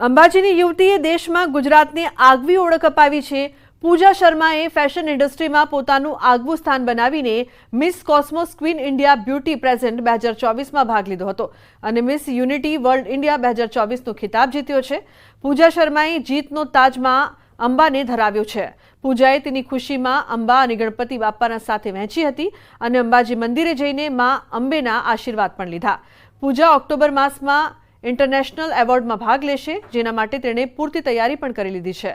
અંબાજીની યુવતીએ દેશમાં ગુજરાતને આગવી ઓળખ અપાવી છે. પૂજા શર્માએ ફેશન ઇન્ડસ્ટ્રીમાં પોતાનું આગવું સ્થાન બનાવીને miss cosmos queen India beauty present બે હજાર ચોવીસમાં ભાગ લીધો હતો અને મિસ યુનિટી વર્લ્ડ ઇન્ડિયા બે હજાર ચોવીસનો ખિતાબ જીત્યો છે. પૂજા શર્માએ જીતનો તાજમાં અંબાને ધરાવ્યો છે. પૂજાએ તેની ખુશીમાં અંબા અને ગણપતિ બાપ્પાના સાથે વહેંચી હતી અને અંબાજી મંદિરે જઈને મા અંબેના આશીર્વાદ પણ લીધા. પૂજા ઓક્ટોબર માસમાં ઇન્ટરનેશનલ એવોર્ડમાં ભાગ લેશે જેના માટે તેણે પૂરતી તૈયારી પણ કરી લીધી છે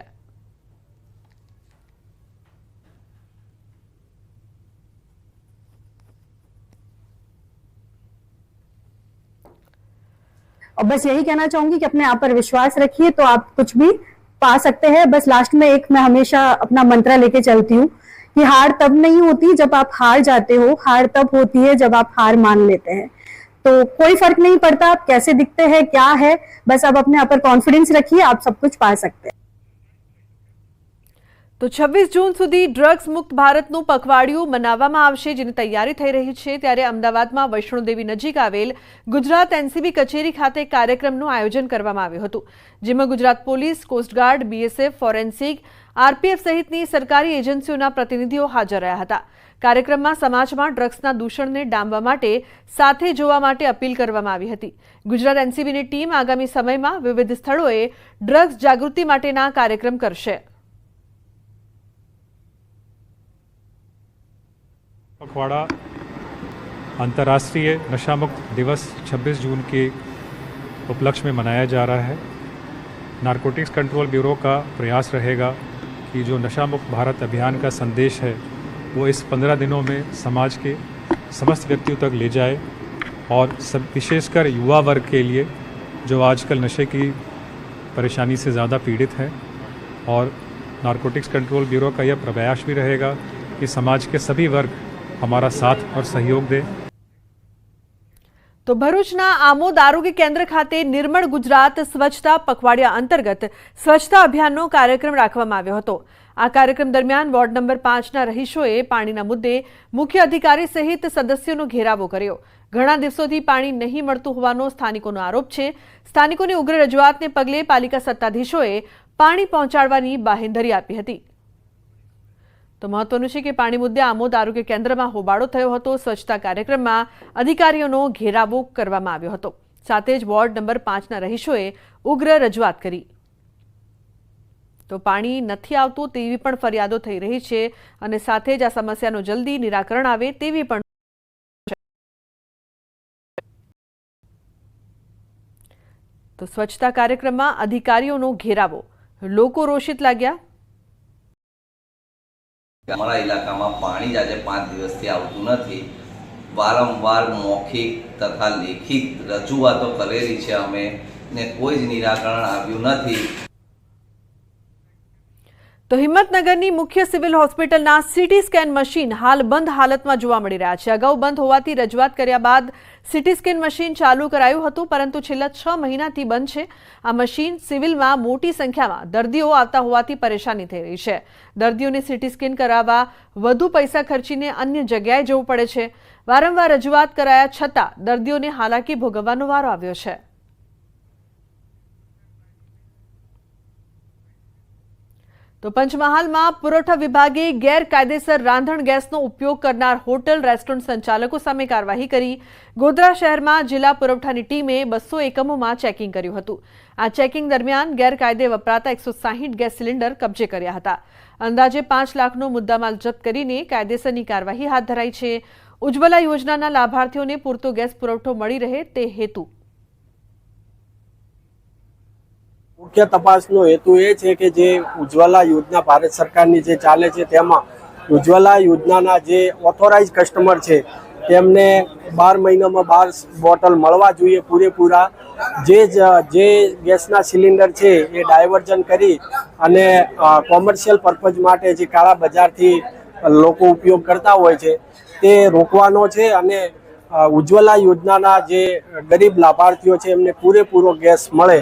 और बस यही कहना चाहूंगी कि अपने आप पर विश्वास रखिए तो आप कुछ भी पा सकते हैं बस लास्ट में एक मैं हमेशा अपना मंत्र लेके चलती हूँ कि हार तब नहीं होती जब आप हार जाते हो हार तब होती है जब आप हार मान लेते हैं तो कोई फर्क नहीं पड़ता आप कैसे दिखते हैं क्या है बस आप अपने आप पर कॉन्फिडेंस रखिए आप सब कुछ पा सकते हैं તો છવ્વીસ જૂન સુધી ડ્રગ્સ મુક્ત ભારતનું પખવાડિયું મનાવવામાં આવશે જેની તૈયારી થઈ રહી છે ત્યારે અમદાવાદમાં વૈષ્ણોદેવી નજીક આવેલ ગુજરાત એનસીબી કચેરી ખાતે કાર્યક્રમનું આયોજન કરવામાં આવ્યું હતું જેમાં Gujarat police coast guard BSF forensic RPF સહિતની સરકારી એજન્સીઓના પ્રતિનિધિઓ હાજર રહ્યા હતા કાર્યક્રમમાં સમાજમાં ડ્રગ્સના દૂષણને ડામવા માટે સાથે જોવા માટે અપીલ કરવામાં આવી હતી ગુજરાત એનસીબીની ટીમ આગામી સમયમાં વિવિધ સ્થળોએ ડ્રગ્સ જાગૃતિ માટેના કાર્યક્રમ કરશે पखवाड़ा अंतर्राष्ट्रीय नशा मुक्त दिवस 26 जून के उपलक्ष्य में मनाया जा रहा है नारकोटिक्स कंट्रोल ब्यूरो का प्रयास रहेगा कि जो नशा मुक्त भारत अभियान का संदेश है वो इस पंद्रह दिनों में समाज के समस्त व्यक्तियों तक ले जाए और सब विशेषकर युवा वर्ग के लिए जो आजकल नशे की परेशानी से ज़्यादा पीड़ित हैं और नारकोटिक्स कंट्रोल ब्यूरो का यह प्रयास भी रहेगा कि समाज के सभी वर्ग हमारा साथ और सहयोग दें તો ભરૂચના આમોદ આરોગ્ય કેન્દ્ર ખાતે નિર્મળ ગુજરાત સ્વચ્છતા પખવાડિયા અંતર્ગત સ્વચ્છતા અભિયાનનો કાર્યક્રમ રાખવામાં આવ્યો હતો આ કાર્યક્રમ દરમિયાન વોર્ડ નંબર પાંચના રહીશોએ પાણીના મુદ્દે મુખ્ય અધિકારી સહિત સદસ્યોનો ઘેરાવો કર્યો. ઘણા દિવસોથી પાણી નહીં મળતું હોવાનો સ્થાનિકોનો આરોપ છે. સ્થાનિકોની ઉગ્ર રજૂઆતને પગલે પાલિકા સત્તાધીશોએ પાણી પહોંચાડવાની બાહેંધરી આપી હતી. તો મહત્વનું છે કે પાણી મુદ્દે આમોદ આરોગ્ય કેન્દ્રમાં હોબાળો થયો હતો. સ્વચ્છતા કાર્યક્રમમાં અધિકારીઓનો ઘેરાવો કરવામાં આવ્યો હતો. સાથે જ વોર્ડ નંબર પાંચના રહીશોએ ઉગ્ર રજૂઆત કરી. તો પાણી નથી આવતું તેવી પણ ફરિયાદો થઈ રહી છે અને સાથે જ આ સમસ્યાનું જલ્દી નિરાકરણ આવે તેવી પણ તો સ્વચ્છતા કાર્યક્રમમાં અધિકારીઓનો ઘેરાવો. લોકો રોષિત લાગ્યા. અમારા ઇલાકામાં પાણી જ આજે પાંચ દિવસથી આવતું નથી. વારંવાર મૌખિક તથા લેખિત રજૂઆતો કરેલી છે અમે ને કોઈ જ નિરાકરણ આવ્યું નથી. તો હિંમતનગરની મુખ્ય સિવિલ હોસ્પિટલના સીટી સ્કેન મશીન હાલ બંધ હાલતમાં જોવા મળી રહ્યા છે. અગાઉ બંધ હોવાથી રજૂઆત કર્યા બાદ સીટી સ્કેન મશીન ચાલુ કરાયું હતું, પરંતુ છેલ્લા છ મહિનાથી બંધ છે. આ મશીન સિવિલમાં મોટી સંખ્યામાં દર્દીઓ આવતા હોવાથી પરેશાની થઈ રહી છે. દર્દીઓને સીટી સ્કેન કરાવવા વધુ પૈસા ખર્ચીને અન્ય જગ્યાએ જવું પડે છે. વારંવાર રજૂઆત કરાયા છતાં દર્દીઓને હાલાકી ભોગવવાનો વારો આવ્યો છે. તો પંચમહાલમાં પુરવઠા વિભાગે ગેરકાયદેસર રાંધણ ગેસનો ઉપયોગ કરનાર હોટલ, રેસ્ટોરન્ટ સંચાલકો સામે કાર્યવાહી કરી. ગોધરા શહેરમાં જિલ્લા પુરવઠાની ટીમે બસો એકમોમાં ચેકિંગ કર્યું હતું. આ ચેકિંગ દરમિયાન ગેરકાયદે વપરાતા એકસો ગેસ સિલિન્ડર કબજે કર્યા હતા. અંદાજે પાંચ લાખનો મુદ્દામાલ જપ્ત કરીને કાયદેસરની કાર્યવાહી હાથ ધરાઈ છે. ઉજ્જવલા યોજનાના લાભાર્થીઓને પૂરતો ગેસ પુરવઠો મળી રહે તે હેતુ મુખ્ય તપાસનો હેતુ એ છે કે જે ઉજ્જવલા યોજના ભારત સરકારની જે ચાલે છે તેમાં ઉજ્જવલા યોજનાના જે ઓથોરાઇઝ કસ્ટમર છે, તેમને બાર મહિનામાં બાર બોટલ મળવા જોઈએ પૂરેપૂરા. જે જ- ગેસના સિલિન્ડર છે એ ડાયવર્ઝન કરી અને કોમર્શિયલ પર્પઝ માટે જે કાળા બજારથી લોકો ઉપયોગ કરતા હોય છે, તે રોકવાનો છે અને ઉજ્જવલા યોજનાના જે ગરીબ લાભાર્થીઓ છે એમને પૂરેપૂરો ગેસ મળે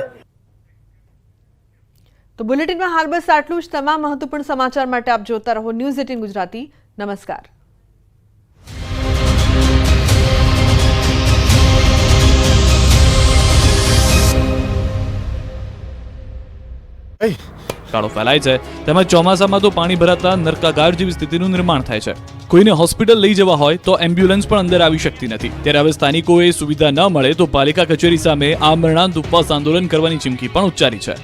તો બુલેટિનમાં હાલ બસ આટલું જ. તમામ મહત્વપૂર્ણ સમાચાર માટે આપ જોતા રહો ન્યૂઝ એટીન ગુજરાતી. નમસ્કાર. કાળો ફેલાય છે. તેમજ ચોમાસામાં તો પાણી ભરાતા નરકાગાર જેવી સ્થિતિનું નિર્માણ થાય છે. કોઈને હોસ્પિટલ લઈ જવા હોય તો એમ્બ્યુલન્સ પણ અંદર આવી શકતી નથી. ત્યારે હવે સ્થાનિકોએ સુવિધા ન મળે તો પાલિકા કચેરી સામે આ મરણાંત ઉપવાસ આંદોલન કરવાની ચીમકી પણ ઉચ્ચારી છે.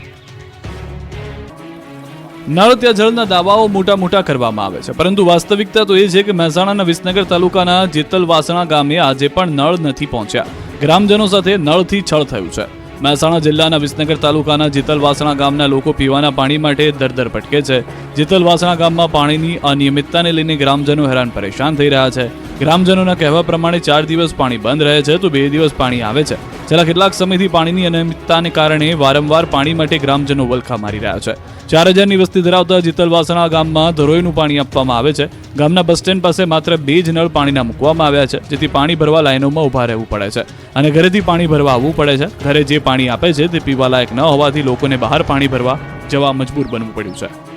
નળ ત્યાં જળના દાવાઓ મોટા મોટા કરવામાં આવે છે. પરંતુ વાસ્તવિકતા તો એ છે કે મહેસાણાના વિસનગર તાલુકાના જેતલવાસણા ગામે આજે પણ નળ નથી પહોંચ્યા. ગ્રામજનો સાથે નળથી છળ થયું છે. મહેસાણા જિલ્લાના વિસનગર તાલુકાના જેતલવાસણા ગામના લોકો પીવાના પાણી માટે દરદર ભટકે છે. જેતલવાસણા ગામમાં પાણીની અનિયમિતતાને લઈને ગ્રામજનો હેરાન પરેશાન થઈ રહ્યા છે. ગ્રામજનોના કહેવા પ્રમાણે ચાર દિવસ પાણી બંધ રહે છે તો બે દિવસ પાણી આવે છે. છેલ્લા કેટલાક સમયથી પાણીની અનિયમિતતાને કારણે વારંવાર પાણી માટે ગ્રામજનો વલખા મારી રહ્યા છે. ચાર હજારની વસ્તી ધરાવતા જીતલવાસણા ગામમાં ધરોઈનું પાણી આપવામાં આવે છે. ગામના બસ સ્ટેન્ડ પાસે માત્ર બે જ નળ પાણીના મૂકવામાં આવ્યા છે, જેથી પાણી ભરવા લાઇનોમાં ઊભા રહેવું પડે છે અને ઘરેથી પાણી ભરવા આવવું પડે છે. ઘરે જે પાણી આપે છે તે પીવા લાયક ન હોવાથી લોકોને બહાર પાણી ભરવા જવા મજબૂર બનવું પડ્યું છે.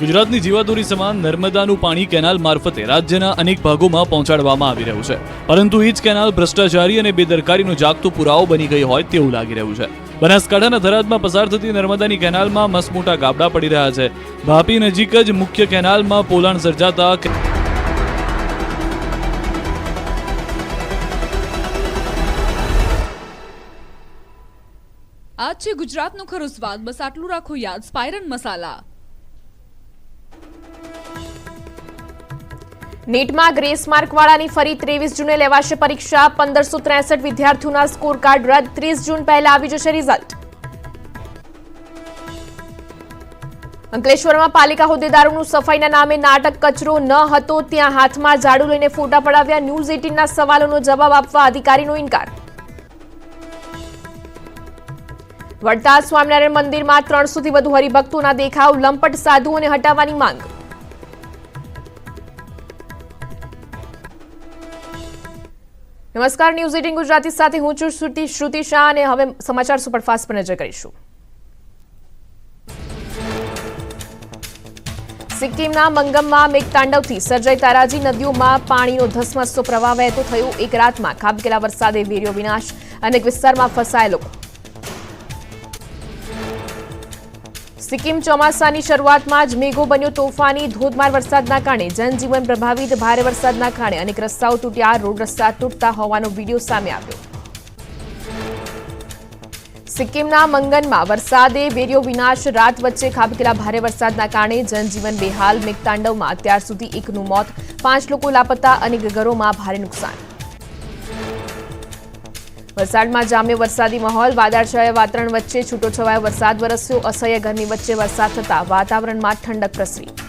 ગુજરાતની જીવાદોરી સમાન નર્મદાનું પાણી કેનાલ મારફતે રાજ્યના અનેક ભાગોમાં પહોંચાડવામાં આવી રહ્યું છે. પરંતુ એ જ કેનાલ ભ્રષ્ટાચારી અને બેદરકારીનો જાગતો પુરાવો બની ગઈ હોય તેવું લાગી રહ્યું છે. બનાસકાંઠાના થરાદમાં પસાર થતી નર્મદાની કેનાલમાં મસમોટા ગાબડા પડી રહ્યા છે. ભાપી નજીક જ મુખ્ય કેનાલમાં પોલાણ સર્જાતા આજ છે ગુજરાતનો ખરો સ્વાદ. બસ આટલું રાખો યાદ. સ્પાયરન મસાલા. નીટમાં ગ્રેસ માર્કવાળાની ફરી ત્રેવીસ જૂને લેવાશે પરીક્ષા. પંદરસો ત્રેસઠ વિદ્યાર્થીઓના સ્કોર રદ. ત્રીસ જૂન પહેલા આવી જશે રિઝલ્ટ. અંકલેશ્વરમાં પાલિકા હોદ્દેદારોનું સફાઈના નામે નાટક કચરો ન હતો, ત્યાં હાથમાં ઝાડુ લઈને ફોટા પડાવ્યા. ન્યૂઝ એટીનના સવાલોનો જવાબ આપવા અધિકારીનો ઇનકાર. વડતાલ સ્વામિનારાયણ મંદિરમાં ત્રણસોથી વધુ હરિભક્તોના દેખાવ. લંપટ સાધુઓને હટાવવાની માંગ. નમસ્કાર ન્યૂઝ એટીન ગુજરાતી સાથે હું છું શ્રુતિ શ્રુતિ શાહ અને હવે સમાચાર સુપરફાસ્ટ પર નજર કરીશું. સિક્કિમના મંગમમાં મેઘતાંડવથી સર્જાઈ તારાજી નદીઓમાં પાણીનો ધસમસતો પ્રવાહ વહેતો થયો. એક રાતમાં ખાબકેલા વરસાદે વેર્યો વિનાશ અનેક વિસ્તારમાં ફસાયા લોકો સિક્કિમ ચોમાસાની શરૂઆતમાં જ મેઘો બન્યો તોફાની, ધોધમાર વરસાદના કારણે, જનજીવન પ્રભાવિત, ભારે વરસાદના કારણે અનેક રસ્તાઓ તૂટ્યા. રોડ રસ્તા તૂટતા હોવાનો વીડિયો સામે આવ્યો. સિક્કિમના મંગનમાં વરસાદે વેર્યો વિનાશ. રાત વચ્ચે ખાબકેલા ભારે વરસાદના કારણે જનજીવન બેહાલ. મેઘતાંડવમાં અત્યાર સુધી એકનું મોત. પાંચ લોકો લાપતા અનેક ઘરોમાં ભારે નુકસાન. વલસાડમાં જામ્યો વરસાદી માહોલ. વાદળછાયા વાતાવરણ વચ્ચે છૂટોછવાયો વરસાદ વરસ્યો. અસહ્ય ગરમી વચ્ચે વરસાદ થતાં વાતાવરણમાં ઠંડક પ્રસરી.